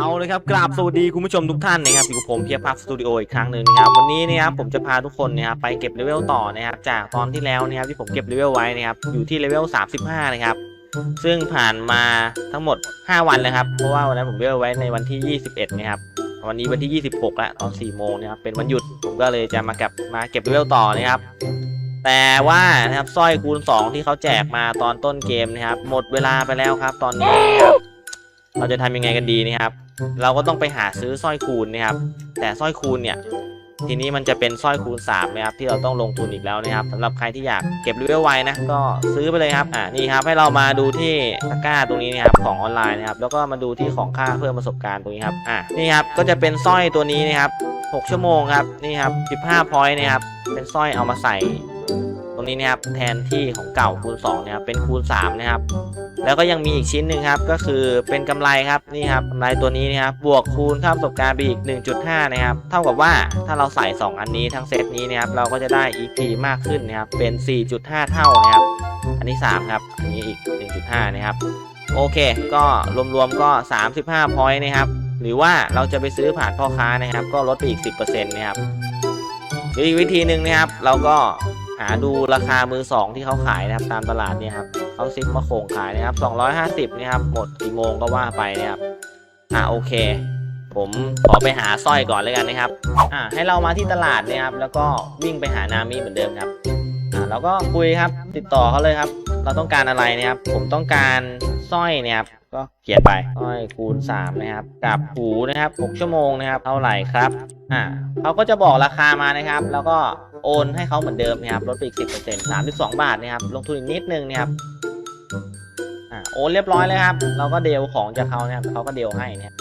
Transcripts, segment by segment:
เอาเลยครับกราบสวัสดีคุณผู้ชมทุกท่านนะครับอยู่กับผมเพียรพักสตูดิโออีกครั้งหนึ่งนะครับวันนี้นะครับผมจะพาทุกคนนะครับไปเก็บเลเวลต่อนะครับจากตอนที่แล้วนะครับที่ผมเก็บเลเวลไว้นะครับอยู่ที่เลเวล35 นะครับ ซึ่งผ่านมาทั้งหมด 5 วันแล้วครับเพราะว่าวันนั้นผมเลเวลไว้ในวันที่ 21 นะครับวันนี้วันที่ 26 แล้วตอน4โมงนะครับเป็นวันหยุดผมก็เลยจะมาเก็บมาเก็บเลเวลต่อนะครับแต่ว่านะครับสร้อยคูณ 2 ที่เขาแจกมาตอนต้นเกมนะครับหมดเวลาไปแล้วครับ ตอนนี้เราจะทำยังไงกันดีนะครับ เราก็ต้องไปหาซื้อสร้อยคูณนะครับ แต่สร้อยคูณเนี่ย ทีนี้มันจะเป็นสร้อยคูณ3นะครับที่เราต้องลงทุนอีกแล้วนะครับสำหรับใครที่อยากเก็บเลเวลไว้นะก็ซื้อไปเลยครับอ่านี่ครับให้เรามาดูที่ตะกร้าตรงนี้นะครับของออนไลน์นะครับแล้วก็มาดูที่ของค่าเพิ่มประสบการณ์ตรงนี้ครับอ่านี่ครับก็จะเป็นสร้อยตัวนี้นะครับ6ชั่วโมงครับนี่ครับ15พอยต์นะครับเป็นสร้อยเอามาใส่ ตรงนี้นะครับแทนที่ของเก่าคูณ2นะครับเป็นคูณ3นะครับแล้วก็ยังมีอีกชิ้นหนึ่งครับก็คือเป็นกำไรครับนี่ครับกำไรตัวนี้นะครับบวกคูณค่าประสบการณ์ไปอีก 1.5 นะครับเท่ากับว่าถ้าเราใส่ 2 อันนี้ทั้งเซตนี้นะครับเราก็จะได้ EP มากขึ้นนะครับเป็น 4.5 เท่านะครับอันนี้ 3 ครับ อันนี้อีก 1.5 นะครับ โอเค ก็รวมๆก็ 35 พอยต์นะครับ หรือว่าเราจะไปซื้อผ่านพ่อค้านะครับ ก็ลดไปอีก 10%นะครับหรืออีกวิธีหนึ่งนะครับ เราก็ หาดูราคามือสองที่เขาขายนะครับตามตลาดเนี่ยครับเขาซิปมาโขงขายนะครับ 250นะครับหมดกี่โมงก็ว่าไปนะครับอ่าโอเค ผมขอไปหาสร้อยก่อนเลยกันนะครับอ่าให้เรามาที่ตลาดเนี่ยครับ แล้วก็วิ่งไปหานามิเหมือนเดิมครับอ่าเราก็คุยครับติดต่อเขาเลยครับ เราต้องการอะไรนะครับ ผมต้องการ สร้อยเนี่ยครับก็เขียนไปสร้อยคูณ3นะครับกับหูนะครับ 6 ชั่วโมงนะครับเท่าไหร่ครับอ่าเขาก็จะบอกราคามานะครับ แล้วก็โอนให้เขาเหมือนเดิมนะครับลดไปอีก10% 32บาทนะครับ ลงทุนอีกนิดนึงนะครับอ่าโอนเรียบร้อยเลยครับ เราก็เดลของจากเขานะครับเขาก็เดลให้เนี่ย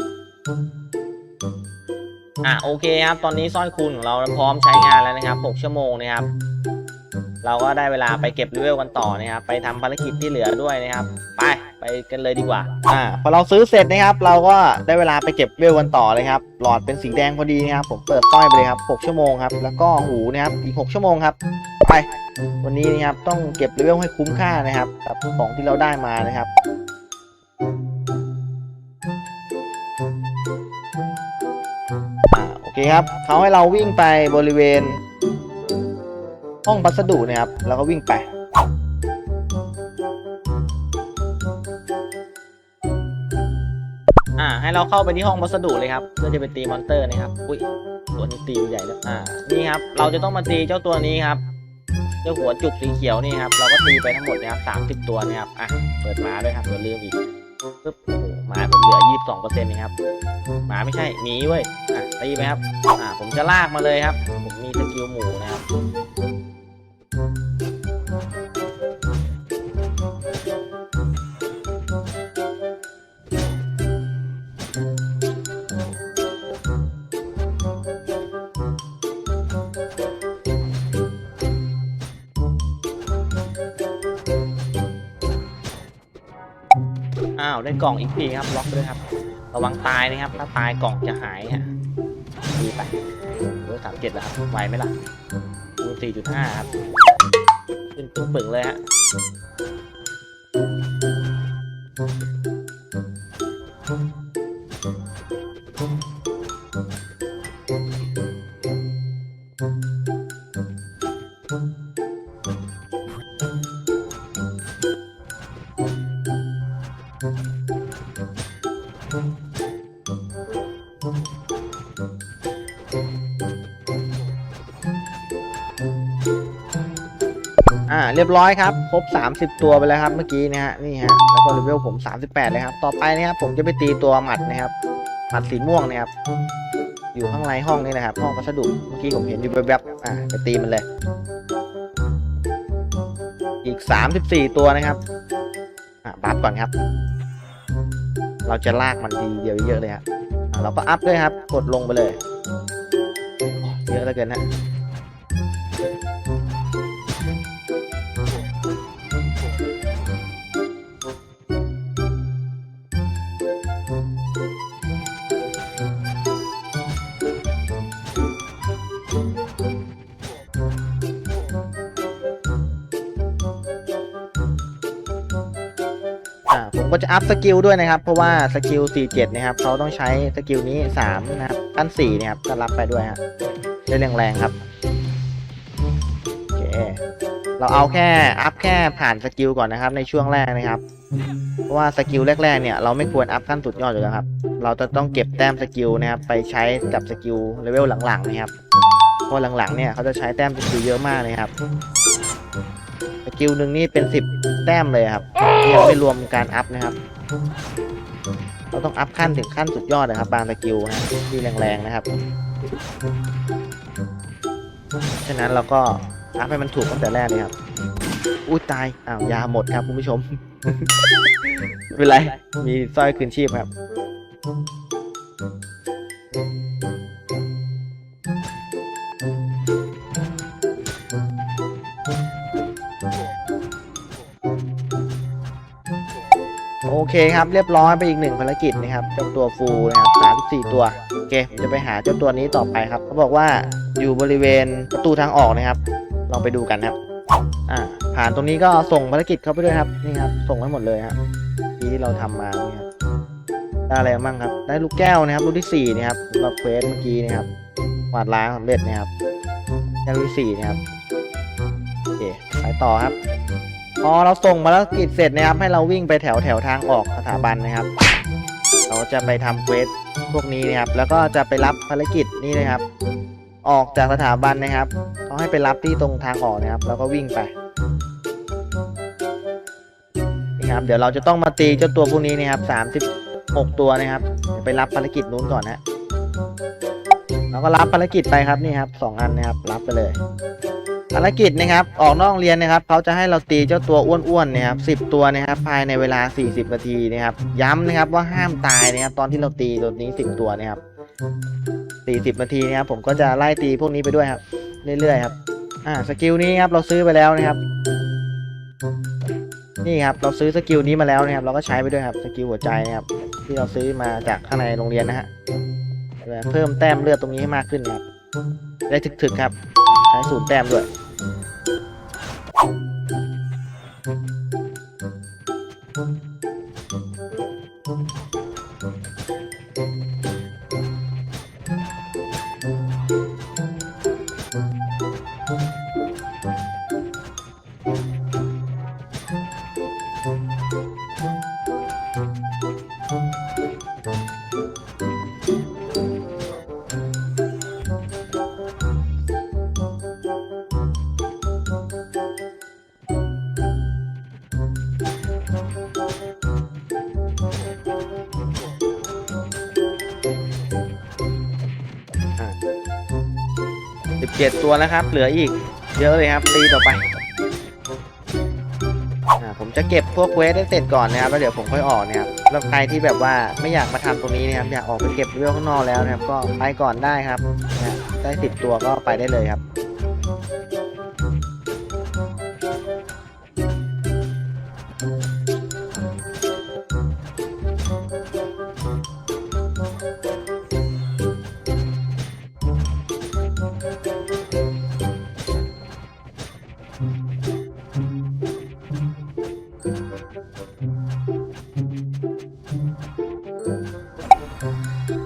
อ่าโอเคครับ ตอนนี้สร้อยคูณของเราพร้อมใช้งานแล้วนะครับ 6 ชั่วโมงนะครับ เราก็ได้เวลาไปเก็บเลเวลกันต่อนะครับ ไปทำภารกิจที่เหลือด้วยนะครับ ไป ไปกันเลยดีกว่า อ่า พอเราซื้อเสร็จนะครับ เราก็ได้เวลาไปเก็บเวลกันต่อเลยครับ หลอดเป็นสีแดงพอดีนะครับ ผมเปิดสร้อยไปเลยครับ 6 ชั่วโมงครับ แล้วก็หูนะครับ อีก 6 ชั่วโมงครับ ไป วันนี้นะครับ ต้องเก็บเวลให้คุ้มค่านะครับกับของที่เราได้มานะครับอ่าโอเคครับ เขาให้เราวิ่งไปบริเวณ ห้องพัสดุนะครับ แล้วก็วิ่งไป ให้เราเข้าไปที่ห้องพัสดุเลยครับเพื่อจะไปตีมอนเตอร์นะครับอุ้ยตัวนี้ตีใหญ่แล้วอ่านี่ครับเราจะต้องมาตีเจ้าตัวนี้ครับเจ้าหัวจุกสีเขียวนี่ครับเราก็ตีไปทั้งหมดนะครับสามสิบตัวนะครับอะเปิดมาด้วยครับเดี๋ยวลืมอีกปึ๊บโอ้โหหมาผมเหลือยี่สิบสองเปอร์เซ็นต์นะครับหมาไม่ใช่หมีเว้ยอะตีไปครับอ่าผมจะลากมาเลยครับ ผมมีสกิลหมูนะครับาวได้กล่องอีกทีครับล็อกด้วยครับ ระวังตายนะครับ ถ้าตายกล่องจะหายฮะดีไปเบอร์สามเจ็ดแล้วครับไวไหมล่ะคูณสี่จุดห้าครับ ขึ้นตึ้งปึงเลยฮะ อ่าเรียบร้อยครับ ครบ 30 ตัวไปแล้วครับเมื่อกี้นะฮะนี่ฮะแล้วก็เลเวลผม 38 เลยครับ ต่อไปนะครับผมจะไปตีตัวหมัดนะครับหมัดสีม่วงนะครับ อยู่ข้างในห้องนี่นะครับ ห้องพัสดุเมื่อกี้ผมเห็นอยู่แวบๆอ่าไปตีมันเลย อีก 34 ตัวนะครับอ่าบัฟก่อนครับ เราจะลากมันทีเดียวเยอะเลยครับ เราก็อัพด้วยครับ กดลงไปเลย เยอะเหลือเกินฮะ ผมก็จะอัพสกิลด้วยนะครับ เพราะว่าสกิล 47 นะครับเขาต้องใช้สกิลนี้ 3 นะครับขั้น4นะครับก็รับไปด้วยฮะได้แรงๆครับโอเคเราเอาแค่อัพแค่ผ่านสกิลก่อนนะครับ ในช่วงแรกนะครับ เพราะว่าสกิลแรกๆเนี่ยเราไม่ควรอัพขั้นสุดยอดอยู่แล้วครับ เราจะต้องเก็บแต้มสกิลนะครับไปใช้กับสกิลเลเวลหลังๆนะครับเพราะหลังๆเนี่ยเขาจะใช้แต้มสกิลเยอะมากเลยครับ สกิลหนึ่งนี่เป็นสิบแต้มเลยครับยังไม่รวมการอัพนะครับ เราต้องอัพขั้นถึงขั้นสุดยอดนะครับ บางสกิลนะที่แรงๆนะครับฉะนั้นเราก็อัพให้มันถูกตั้งแต่แรกเลยครับอุ้ยตาย อ้าวยาหมดครับคุณผู้ชม ไม่เป็นไร มีสร้อยคืนชีพครับ โอเคครับ เรียบร้อยไปอีกหนึ่งภารกิจนะครับเจ้าตัวฟูนะครับสามสี่ตัวโอเคจะไปหาเจ้าตัวนี้ต่อไปครับเขาบอกว่าอยู่บริเวณประตูทางออกนะครับ ลองไปดูกันครับอ่าผ่านตรงนี้ก็ส่งภารกิจเข้าไปด้วยครับนี่ครับ ส่งให้หมดเลยครับที่เราทำมาเนี่ยครับได้อะไรบ้างครับ ได้ลูกแก้วนะครับ ลูกที่สี่นะครับสำหรับเควสเมื่อกี้นะครับกวาดล้างสำเร็จนะครับแก้วที่สี่นะครับโอเคไปต่อครับ พอเราส่งภารกิจเสร็จนะครับให้เราวิ่งไปแถวแถวทางออกสถาบันนะครับ เราจะไปทำเควสพวกนี้นะครับ แล้วก็จะไปรับภารกิจนี่นะครับ ออกจากสถาบันนะครับเขาให้ไปรับที่ตรงทางออกนะครับ แล้วก็วิ่งไปนี่ครับ เดี๋ยวเราจะต้องมาตีเจ้าตัวพวกนี้นะครับสามสิบหกตัวนะครับไปรับภารกิจนู้นก่อนนะเราก็รับภารกิจไปครับนี่ครับสองอันนะครับ รับไปเลย ภารกิจนะครับออกนอกเรียนนะครับเขาจะให้เราตีเจ้าตัวอ้วนๆนะครับสิบตัวนะครับภายในเวลา 40 นาทีนะครับย้ำนะครับว่าห้ามตายนะครับตอนที่เราตีตัวนี้ 10 ตัวนะครับ 40 นาทีนะครับผมก็จะไล่ตีพวกนี้ไปด้วยครับเรื่อยๆครับอ่าสกิลนี้ครับเราซื้อไปแล้วนะครับนี่ครับเราซื้อสกิลนี้มาแล้วนะครับเราก็ใช้ไปด้วยครับสกิลหัวใจนะครับที่เราซื้อมาจากข้างในโรงเรียนนะฮะเพิ่มแต้มเลือดตรงนี้ให้มากขึ้นครับได้ถึกๆครับ ใช้สูตรแต้มด้วย สิบเจ็ดตัวแล้วครับ เหลืออีก เยอะเลยครับ ตีต่อไปผมจะเก็บพวกเวสให้เสร็จก่อนนะครับแล้วเดี๋ยวผมค่อยออกนะครับแล้วใครที่แบบว่าไม่อยากมาทำตรงนี้นะครับอยากออกไปเก็บเรื่องข้างนอกแล้วนะครับ ก็ไปก่อนได้ครับได้สิบตัวก็ไปได้เลยครับ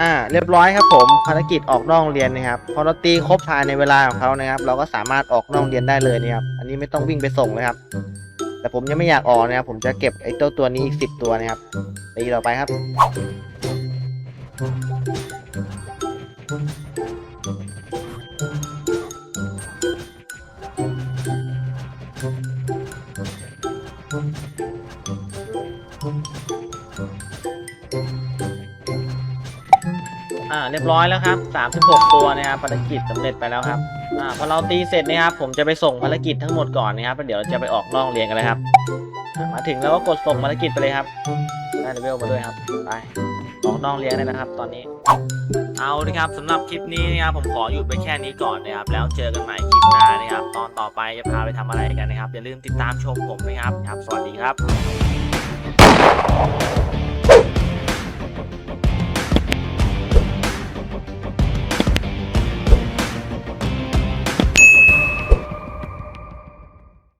อ่าเรียบร้อยครับผมภารกิจออกนอกโรงเรียนนะครับพอเราตีครบภายในเวลาของเขานะครับ เราก็สามารถออกนอกโรงเรียนได้เลยนะครับอันนี้ไม่ต้องวิ่งไปส่งเลยครับ แต่ผมยังไม่อยากออกนะครับ ผมจะเก็บไอ้เจ้าตัวนี้อีกสิบตัวนะครับตีต่อไปครับ ยบร้อยแล้วครับ 36 ตัวนะครับภารกิจสำเร็จไปแล้วครับอ่าพอเราตีเสร็จนะครับผมจะไปส่งภารกิจทั้งหมดก่อนนะครับแล้วเดี๋ยวเราจะไปออกนอกโรงเรียนกันเลยครับ มาถึงแล้วก็กดส่งภารกิจไปเลยครับได้เลเวลมาด้วยครับไปออกนอกโรงเรียนเลยนะครับ ตอนนี้ เอาเละครับสำหรับคลิปนี้นะครับผมขอหยุดไปแค่นี้ก่อนนะครับ แล้วเจอกันใหม่คลิปหน้านะครับ ตอนต่อไปจะพาไปทำอะไรกันนะครับอย่าลืมติดตามชมผมนะครับครับ สวัสดีครับ